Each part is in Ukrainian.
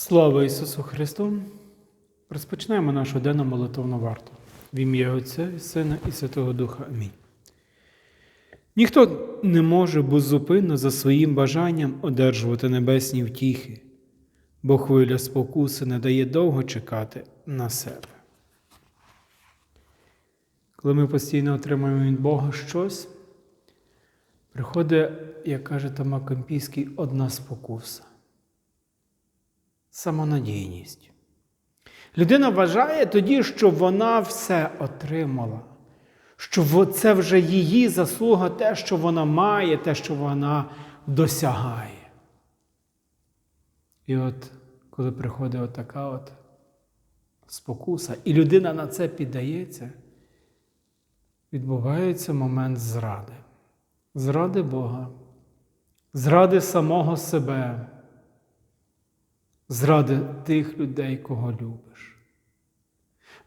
Слава Ісусу Христу! Розпочинаємо нашу денну молитовну варту. В ім'я Отця і Сина і Святого Духа. Амінь. Ніхто не може беззупинно за своїм бажанням одержувати небесні втіхи, бо хвиля спокуси не дає довго чекати на себе. Коли ми постійно отримуємо від Бога щось, приходить, як каже Тома Компійський, одна спокуса самонадійність. Людина вважає тоді, що вона все отримала, що це вже її заслуга, те, що вона має, те, що вона досягає. І от коли приходить отака от спокуса, і людина на це піддається, відбувається момент зради, зради Бога, зради самого себе зради тих людей, кого любиш.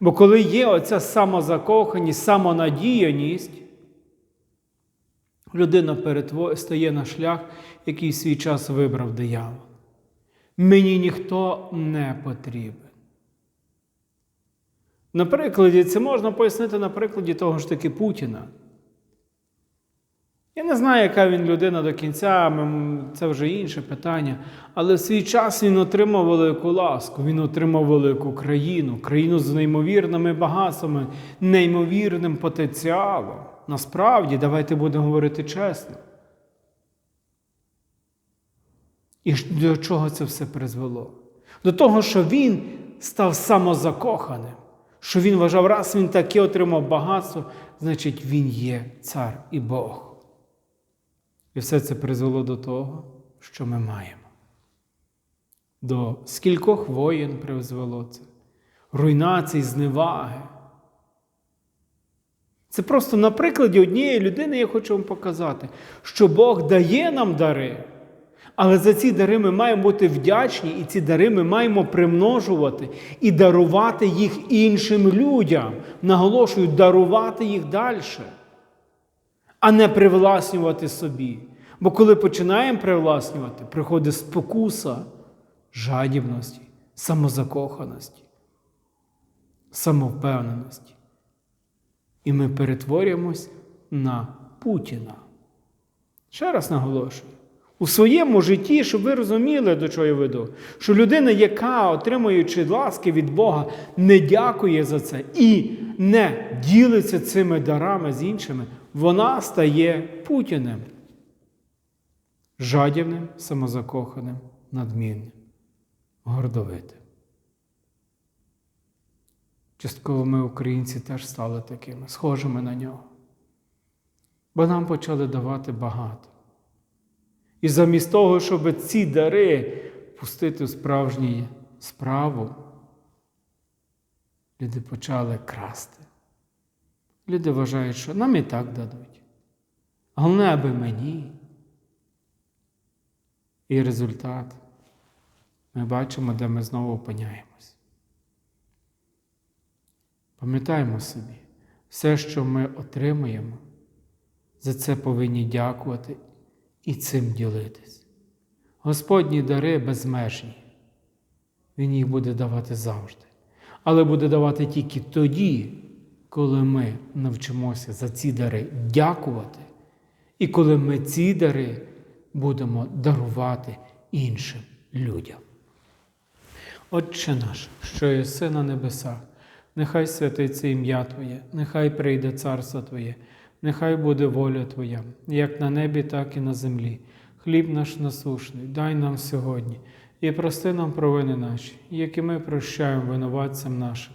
Бо коли є оця самозакоханість, самонадіяність, людина перетво... стає на шлях, який в свій час вибрав диявол. Мені ніхто не потрібен. На прикладі, це можна пояснити на прикладі того ж таки Путіна. Я не знаю, яка він людина до кінця, це вже інше питання. Але в свій час він отримав велику ласку, він отримав велику країну, країну з неймовірними багатствами, неймовірним потенціалом. Насправді, давайте будемо говорити чесно. І до чого це все призвело? До того, що він став самозакоханим, що він вважав, раз він таке отримав багатство, значить він є цар і Бог. І все це призвело до того, що ми маємо. До скількох воєн призвело це, руйнацій, зневаги. Це просто на прикладі однієї людини я хочу вам показати, що Бог дає нам дари, але за ці дари ми маємо бути вдячні, і ці дари ми маємо примножувати і дарувати їх іншим людям. Наголошую, дарувати їх далі а не привласнювати собі. Бо коли починаємо привласнювати, приходить спокуса жадібності, самозакоханості, самовпевненості. І ми перетворюємось на Путіна. Ще раз наголошую. У своєму житті, щоб ви розуміли, до чого я веду, що людина, яка, отримуючи ласки від Бога, не дякує за це і не ділиться цими дарами з іншими, вона стає Путіним. Жадібним, самозакоханим, надмінним, гордовитим. Частково ми, українці, теж стали такими, схожими на нього. Бо нам почали давати багато. І замість того, щоб ці дари пустити в справжню справу, люди почали красти. Люди вважають, що нам і так дадуть. Головне, аби мені. І результат ми бачимо, де ми знову опиняємось. Пам'ятаємо собі, все, що ми отримуємо, за це повинні дякувати і цим ділитись. Господні дари безмежні. Він їх буде давати завжди. Але буде давати тільки тоді, коли ми навчимося за ці дари дякувати, і коли ми ці дари будемо дарувати іншим людям. Отче наш, що єси на небесах, нехай святиться ім'я Твоє, нехай прийде царство Твоє, нехай буде воля Твоя, як на небі, так і на землі. Хліб наш насушний, дай нам сьогодні і прости нам провини наші, які ми прощаємо винуватцям нашим.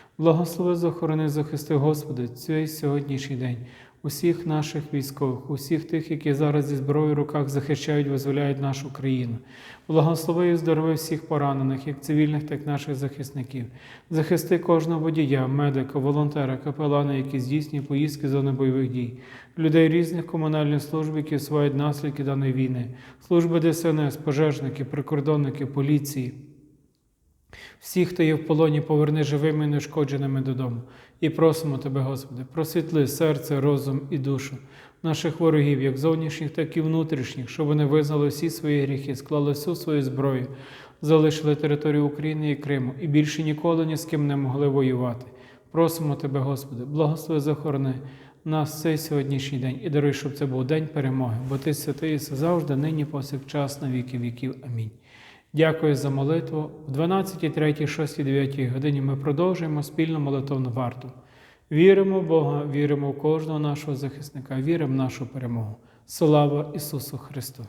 Благослови, захорони, захисти, Господи, цей сьогоднішній день, усіх наших військових, усіх тих, які зараз зі зброєю в руках захищають, визволяють нашу країну. Благослови і здорови всіх поранених, як цивільних, так і наших захисників. Захисти кожного водія, медика, волонтера, капелана, які здійснюють поїздки з зони бойових дій, людей різних комунальних служб, які усувають наслідки даної війни, служби ДСНС, пожежники, прикордонники, поліції. Всіх, хто є в полоні, поверни живими і неушкодженими додому. І просимо Тебе, Господи, просвітли серце, розум і душу наших ворогів, як зовнішніх, так і внутрішніх, щоб вони визнали всі свої гріхи, склали всю свою зброю, залишили територію України і Криму і більше ніколи ні з ким не могли воювати. Просимо Тебе, Господи, благослови захорони нас цей сьогоднішній день і даруй, щоб це був день перемоги, бо Ти святий завжди, нині, повсякчас, на віки віків. Амінь. Дякую за молитву. В 12, 3, 6, 9 годині ми продовжуємо спільну молитовну варту. Віримо в Бога, віримо в кожного нашого захисника, віримо в нашу перемогу. Слава Ісусу Христу!